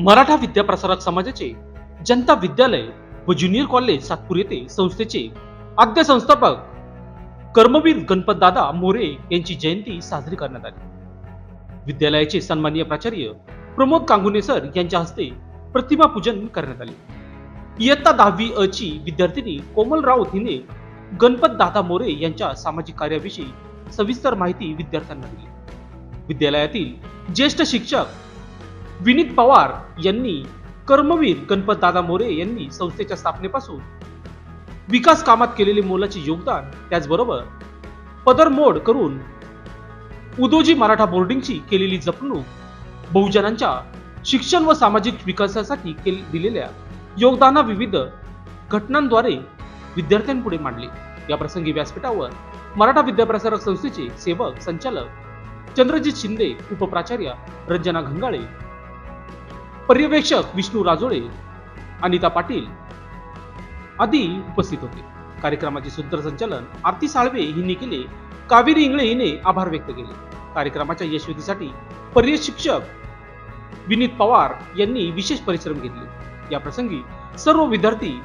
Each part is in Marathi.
मराठा विद्याप्रसारक समाजाचे जनता विद्यालय व ज्युनियर कॉलेज सातपूर येथे संस्थेचे आद्य संस्थापक कर्मवीर गणपतदादा मोरे यांची जयंती साजरी करण्यात आली. विद्यालयाचे सन्माननीय प्राचार्य प्रमोद कांगुने सर यांच्या हस्ते प्रतिमा पूजन करण्यात आले. इयत्ता दहावी अ ची विद्यार्थिनी कोमल राऊत हिने गणपत दादा मोरे यांच्या सामाजिक कार्याविषयी सविस्तर माहिती विद्यार्थ्यांना दिली. विद्यालयातील ज्येष्ठ शिक्षक विनीत पवार यांनी कर्मवीर गणपतदादा मोरे यांनी संस्थेच्या स्थापनेपासून विकास कामात केलेले मोलाचे योगदान त्याचबरोबर पदरमोड करून उदोजी मराठा बोर्डिंगची केलेली जपणूक बहुजनांच्या शिक्षण व सामाजिक विकासासाठी दिलेल्या योगदाना विविध घटनांद्वारे विद्यार्थ्यांपुढे मांडले. या प्रसंगी व्यासपीठावर मराठा विद्याप्रसारक संस्थेचे सेवक संचालक चंद्रजित शिंदे उपप्राचार्य रंजना घंगाळे पर्यवेक्षक विष्णू राजोळे अनिता पाटील आदी उपस्थित होते. कार्यक्रमाचे सूत्रसंचालन आरती साळवे हिने केले. कावेरी इंगळे हिने आभार व्यक्त केले. कार्यक्रमाच्या यशस्वीसाठी पर्यशिक्षक विनीत पवार यांनी विशेष परिश्रम घेतले. या प्रसंगी सर्व विद्यार्थी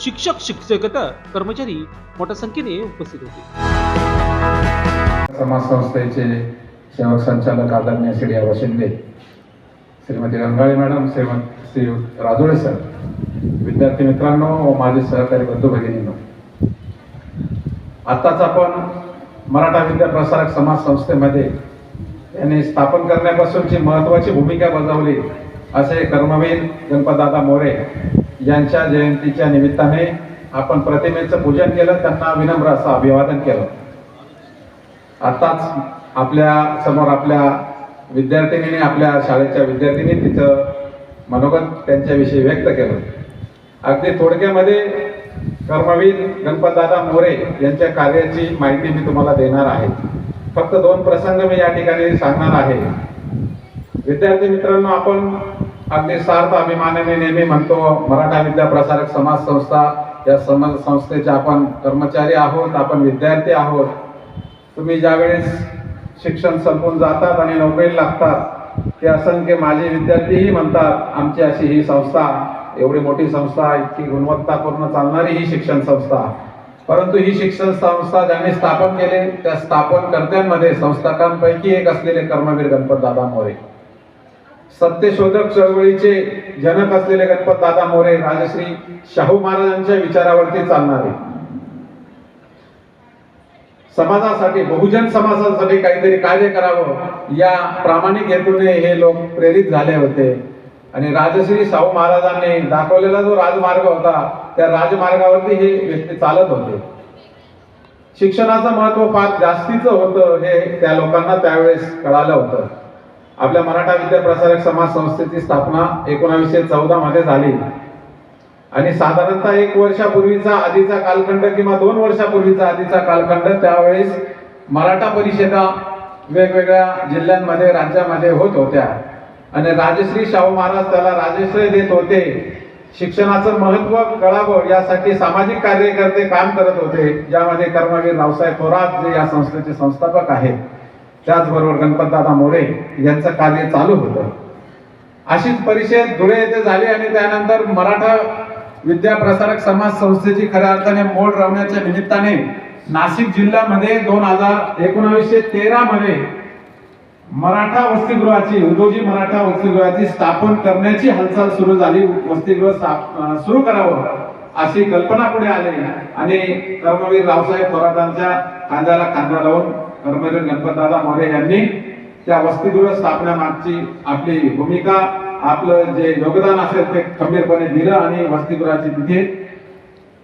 शिक्षक शिक्षकेतर कर्मचारी मोठ्या संख्येने उपस्थित होते. समाज संस्थेचे सेवक संचालक आदरणीय श्री शिंदे श्रीमती रंगाळे मॅडम श्रीमंत श्री राजोळे सर विद्यार्थी मित्रांनो व माझे सहकारी बंधू भगिनींनो. आत्ताच आपण मराठा विद्या प्रसारक समाज संस्थेमध्ये यांनी स्थापन करण्यापासूनची महत्त्वाची भूमिका बजावली असे कर्मवीर गणपतदादा मोरे यांच्या जयंतीच्या निमित्ताने आपण प्रतिमेचं पूजन केलं त्यांना विनम्र असं अभिवादन केलं. आताच आपल्यासमोर आपल्या विद्यार्थिनीने आपल्या शाळेच्या विद्यार्थिनी तिचं मनोगत त्यांच्याविषयी व्यक्त केलं. अगदी थोडक्यामध्ये कर्मवीर गणपतदादा मोरे यांच्या कार्याची माहिती मी तुम्हाला देणार आहे. फक्त दोन प्रसंग मी या ठिकाणी सांगणार आहे. विद्यार्थी मित्रांनो आपण अगदी सार्थ अभिमानाने नेहमी म्हणतो मराठा विद्या प्रसारक समाज संस्था या समाज संस्थेचे आपण कर्मचारी आहोत आपण विद्यार्थी आहोत. तुम्ही ज्यावेळेस शिक्षण संपून जातात आणि नोकरीला लागतात. ते असंख्य माझे विद्यार्थीही म्हणतात आमची अशी ही संस्था एवढी मोठी संस्था इतकी गुणवत्तापूर्ण चालणारी ही शिक्षण संस्था. परंतु ही शिक्षण संस्था ज्यांनी स्थापन केले त्या स्थापनकर्त्यांमध्ये संस्थाकांपैकी एक असलेले कर्मवीर गणपतदादा मोरे. सत्यशोधक चळवळीचे जनक असलेले गणपतदादा मोरे राजश्री शाहू महाराजांच्या विचारावरती चालणारे. समाजासाठी बहुजन समाजासाठी काहीतरी कार्य करावं या प्रामाणिक हेतूने हे लोक प्रेरित झाले होते. आणि राजश्री शाहू महाराजांनी दाखवलेला जो राजमार्ग होता त्या राजमार्गावरती हे व्यक्ती चालत होते. शिक्षणाचं महत्त्व फार जास्तीचं होतं हे त्या लोकांना त्यावेळेस कळालं होतं. आपल्या मराठा विद्या प्रसारक समाज संस्थेची स्थापना एकोणावीसशे चौदा मध्ये झाली. आणि साधारणतः एक वर्षापूर्वीचा आधीचा कालखंड किंवा दोन वर्षापूर्वीचा आधीचा कालखंड त्यावेळेस मराठा परिषदा वेगवेगळ्या जिल्ह्यांमध्ये राज्यामध्ये होत होत्या. आणि राजश्री शाहू महाराज त्याला राजश्रय देत होते. शिक्षणाचं महत्त्व कळावं यासाठी सामाजिक कार्यकर्ते काम करत होते ज्यामध्ये कर्मवीर रावसाहेब थोरात जे या संस्थेचे संस्थापक आहेत. त्याचबरोबर गणपतदादा मोरे यांचं कार्य चालू होतं. अशीच परिषद धुळे येथे झाली आणि त्यानंतर मराठा विद्या प्रसारक समाज संस्थेची खऱ्या अर्थाने मोड रवण्याच्या निमित्ताने नाशिक जिल्ह्यामध्ये दोन हजार एकोणावीसशे तेरा मध्ये मराठा वसतिगृहाची उदोजी मराठा वसतिगृहाची स्थापन करण्याची हालचाल सुरू झाली. वसतिगृह स्थाप- सुरू करावं अशी कल्पना पुढे आली. आणि कर्मवीर रावसाहेब थोरातांच्या खांद्याला खांदा लावून कर्मवीर गणपतदादा मोरे यांनी त्या वसतिगृह स्थापण्यामागची आपली भूमिका आपलं जे योगदान असेल ते खंबीरपणे दिलं आणि वसतिगृहाची तिथे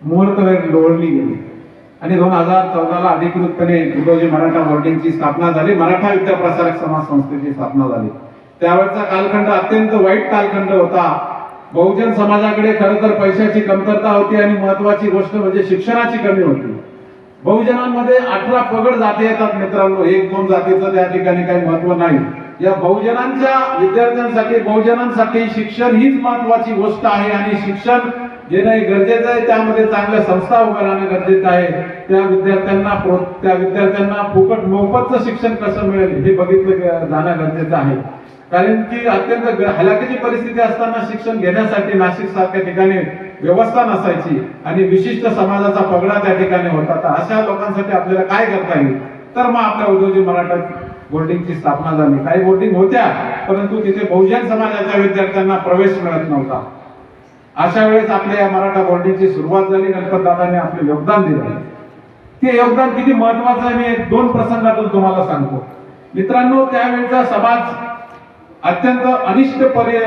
मुहूर्त लोळली गेली. आणि दोन हजार चौदाला अधिकृतपणे उदोजी मराठा बोर्डिंगची स्थापना झाली. मराठा युद्ध प्रसारक समाज संस्थेची स्थापना झाली. त्यावेळचा कालखंड अत्यंत वाईट कालखंड होता. बहुजन समाजाकडे खरं तर पैशाची कमतरता होती आणि महत्वाची गोष्ट म्हणजे शिक्षणाची कमी होती. बहुजनांमध्ये अठरा पगड जाती येतात मित्रांनो. एक दोन जातीचं त्या ठिकाणी काही महत्त्व नाही. या बहुजनांच्या विद्यार्थ्यांसाठी बहुजनांसाठी शिक्षण हीच महत्वाची गोष्ट आहे आणि शिक्षण घेणं हे गरजेचं आहे. त्यामध्ये चांगल्या संस्था उभं राहणं गरजेचं आहे. त्या विद्यार्थ्यांना त्या विद्यार्थ्यांना फुकट मोफतचं शिक्षण कसं मिळेल हे बघितलं जाणं गरजेचं आहे. कारण की अत्यंत हलाखीची परिस्थिती असताना शिक्षण घेण्यासाठी नाशिक सारख्या ठिकाणी व्यवस्था नसायची आणि विशिष्ट समाजाचा पगडा त्या ठिकाणी होता. तर अशा लोकांसाठी आपल्याला काय करता येईल? तर मग आपल्या उद्योजी मराठा बोर्डिंगची स्थापना झाली. काही बोर्डिंग होत्या परंतु तिथे बहुजन समाजाच्या विद्यार्थ्यांना प्रवेश मिळत नव्हता. अशा वेळेस आपल्या या मराठा बोर्डिंगची सुरुवात झाली गणपतदादांनी आपले योगदान दिलं. ते योगदान किती महत्वाचं आहे मी दोन प्रसंगातून तुम्हाला सांगतो. मित्रांनो त्यावेळेचा समाज अत्यंत अनिष्ट परि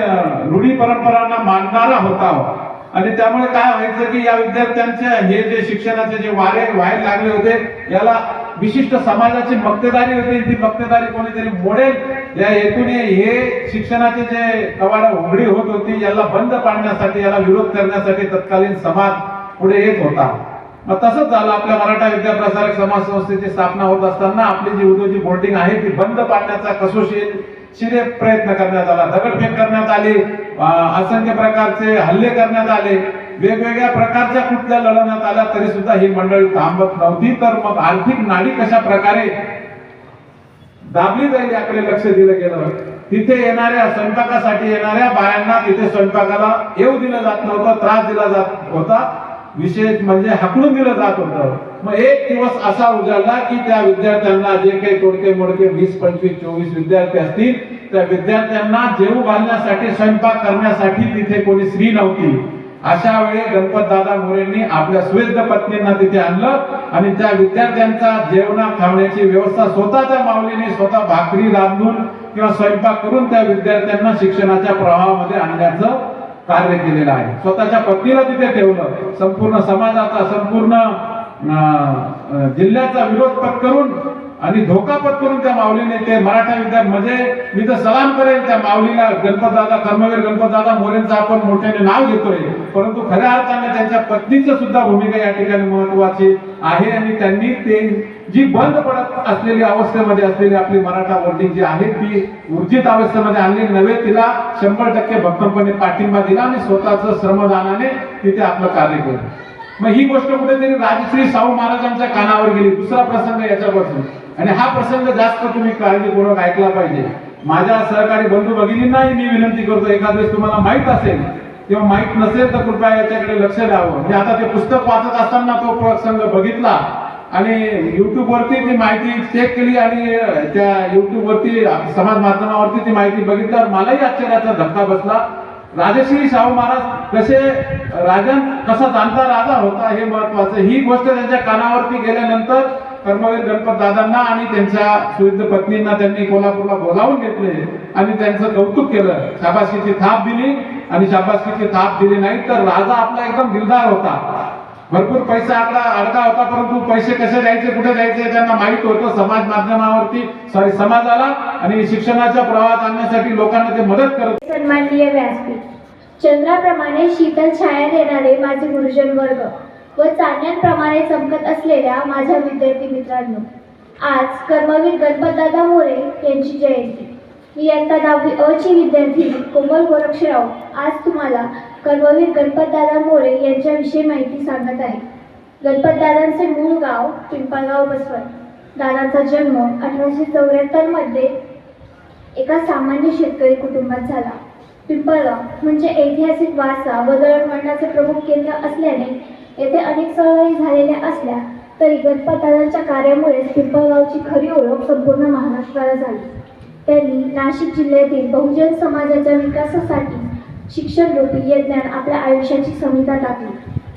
रूढी परंपरांना मानणारा होता. आणि त्यामुळे काय व्हायचं की या विद्यार्थ्यांच्या हे जे शिक्षणाचे जे वारे व्हायला लागले होते याला विशिष्ट समाजाची मक्तेदारी होती ती मक्तेदारी कोणीतरी मोडेल. या हेतूने हे शिक्षणाचे जे कवाड उघडी होत होती याला बंद पाडण्यासाठी याला विरोध करण्यासाठी तत्कालीन समाज पुढे येत होता. मग तसंच झालं. आपल्या मराठा विद्याप्रसारक समाज संस्थेची स्थापना होत असताना आपली जी उद्योजी बोर्डिंग आहे ती बंद पाडण्याचा कसोशील शिरे प्रयत्न करण्यात आला. दगडफेक करण्यात आली. असंख्य प्रकारचे हल्ले करण्यात आले. वेगवेगळ्या प्रकारच्या कुठल्या लढवण्यात आल्या तरी सुद्धा ही मंडळी थांबत नव्हती. तर मग आर्थिक नाडी कशा प्रकारे दाबली जाईल याकडे लक्ष दिलं गेलं तिथे येणाऱ्या स्वयंपाकासाठी येणाऱ्या बायांना तिथे स्वयंपाकाला येऊ दिलं जात नव्हतं त्रास दिला जात होता. विशेष म्हणजे हाकडून दिलं जात होतं. मग एक दिवस असा उजाडला की त्या विद्यार्थ्यांना जे काही तोडके मोडके वीस पंचवीस चोवीस विद्यार्थी असतील त्या विद्यार्थ्यांना जेवू घालण्यासाठी स्वयंपाक करण्यासाठी तिथे कोणी स्त्री नव्हती. अशा वेळी गणपत दादा मोरेंनी आपल्या स्वेद्ध पत्नींना तिथे आणलं आणि त्या विद्यार्थ्यांचा जेवणा खावण्याची व्यवस्था स्वतःच्या माऊलीने स्वतः भाकरी रांधून किंवा स्वयंपाक करून त्या विद्यार्थ्यांना शिक्षणाच्या प्रवाहामध्ये आणण्याचं कार्य केलेलं आहे. स्वतःच्या पत्नीला तिथे ठेवलं. संपूर्ण समाजाचा संपूर्ण जिल्ह्याचा विरोध पत्करून आणि धोका पत्करून त्या माऊलीने ते मराठा विद्यार्थी म्हणजे मी तर सलाम करेन त्या माऊलीला गणपतदादा कर्मवीर गणपतदादा मोरेंचं आपण मोठ्याने नाव घेतोय. परंतु खऱ्या अर्थाने त्यांच्या पत्नीचं सुद्धा भूमिका या ठिकाणी महत्वाची आहे आणि त्यांनी ते जी बंद पडत असलेली अवस्थेमध्ये असलेली आपली मराठा वर्डिंग जी आहे ती ऊर्जित अवस्थेमध्ये आणली नव्हे तिला शंभर टक्के भक्कमपणे पाठिंबा दिला आणि स्वतःच श्रमदानाने तिथे आपलं कार्य केलं. मग ही गोष्ट कुठेतरी राजश्री शाहू महाराजांच्या कानावर गेली. दुसरा प्रसंग याच्यापासून. आणि हा प्रसंग जास्त तुम्ही काळजीपूर्वक ऐकला पाहिजे. माझ्या सहकारी बंधू भगिनींनाही मी विनंती करतो एखाद वेळेस तुम्हाला माहीत असेल किंवा माहीत नसेल तर कृपया याच्याकडे लक्ष द्यावं. म्हणजे आता ते पुस्तक वाचत असताना तो प्रसंग बघितला आणि युट्यूब वरती ती माहिती चेक केली आणि त्या युट्यूब वरती समाज माध्यमावरती ती माहिती बघितल्यावर मलाही आश्चर्याचा धक्का बसला. राजश्री शाहू महाराज कसे राजन कसा जाणता राजा होता हे महत्वाचं. ही गोष्ट त्यांच्या कानावरती गेल्यानंतर कर्मवीर गणपत दादांना आणि त्यांच्या सुविध पत्नींना त्यांनी कोल्हापूरला बोलावून घेतले आणि त्यांचं कौतुक केलं. शाबाशीची थाप दिली. आणि शाबासकीचे ताप दिले नाही तर राजा आपला एकदम दिलदार होता. भरपूर पैसा आपला अडका होता परंतु पैसे कसे द्यायचे कुठे द्यायचे त्यांना माहीत होतं समाज माध्यमावरती सॉरी समाजाला आणि शिक्षणाच्या प्रवाहात आणण्यासाठी लोकांना ते मदत करत सन्माननीय व्यासपीठ. चंद्राप्रमाणे शीतल छाया देणारे माझे गुरुजन वर्ग व चांदण्यांप्रमाणे चमकत असलेल्या माझ्या विद्यार्थी मित्रांनो आज कर्मवीर गणपतदादा मोरे यांची जयंती. मी इयत्ता दहावी अ ची विद्यार्थी कोमल गोरक्षराव. आज तुम्हाला कर्मवीर गणपतदादा मोरे यांच्याविषयी माहिती सांगत आहे. गणपतदादांचे मूळ गाव पिंपळगाव बसवत. दादांचा जन्म अठराशे चौऱ्याहत्तरमध्ये एका सामान्य शेतकरी कुटुंबात झाला. पिंपळगाव म्हणजे ऐतिहासिक वारसा व दळणवळणाचे प्रमुख केंद्र असल्याने येथे अनेक चळवळी झालेल्या असल्या तरी गणपतदादांच्या कार्यामुळे पिंपळगावची खरी ओळख संपूर्ण महाराष्ट्राला झाली. त्यांनी नाशिक जिल्ह्यातील बहुजन समाजाच्या विकासासाठी शिक्षण रूपी यज्ञान आपल्या आयुष्याची संहिता टाकली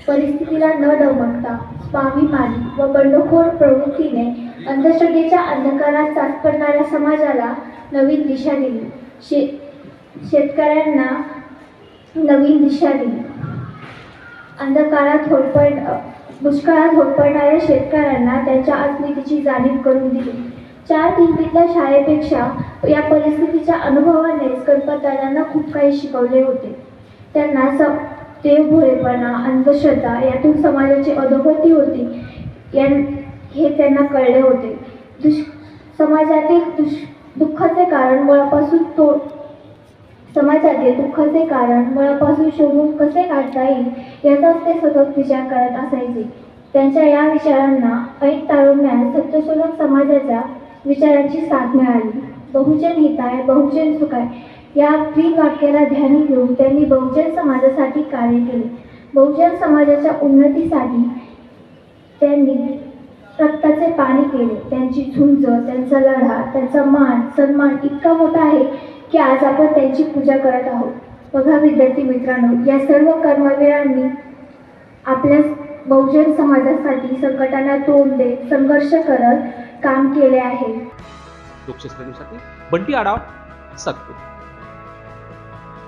परिस्थितीला न डवमकता स्वाभिमानी व बंडखोर प्रवृत्तीने अंधश्रद्धेच्या अंधकारात चाचपडणाऱ्या समाजाला नवीन दिशा दिली. शे शेतकऱ्यांना नवीन दिशा दिली. अंधकारात होडपड दुष्काळात होडपडणाऱ्या शेतकऱ्यांना त्यांच्या अस्मितेची जाणीव करून दिली. चार भिंतीतल्या शाळेपेक्षा या परिस्थितीच्या अनुभवानेच गणपतदादांना खूप काही शिकवले होते. त्यांना स देवभोळेपणा अंधश्रद्धा यातून समाजाची अधोगती होती या हे त्यांना कळले होते. दुष समाजातील दुष दुःखाचे कारण मुळापासून तो समाजातील दुःखाचे कारण मुळापासून शोधून कसे काढता येईल याचाच ते सतत विचार करत असायचे. त्यांच्या या विचारांना ऐन तारुण्यात सत्यशोधक समाजाच्या विचारांची साथ मिळाली. बहुजन हिताय बहुजन सुखाय. या ब्रीद वाक्याला ध्यानी घेऊन त्यांनी बहुजन समाजासाठी कार्य केले. बहुजन समाजाच्या उन्नतीसाठी त्यांनी रक्ताचे पाणी केले. त्यांची झुंज त्यांचा लढा त्यांचा मान सन्मान इतका मोठा आहे की आज आपण त्यांची पूजा करत आहोत. बघा विद्यार्थी मित्रांनो या सर्व कर्मवीरांनी आपल्या बहुजन समाजासाठी संकटांना तोंड देत संघर्ष करत काम केले आहे. लोकशास्त्र न्यूजसाठी बंटी आढाव सातपूर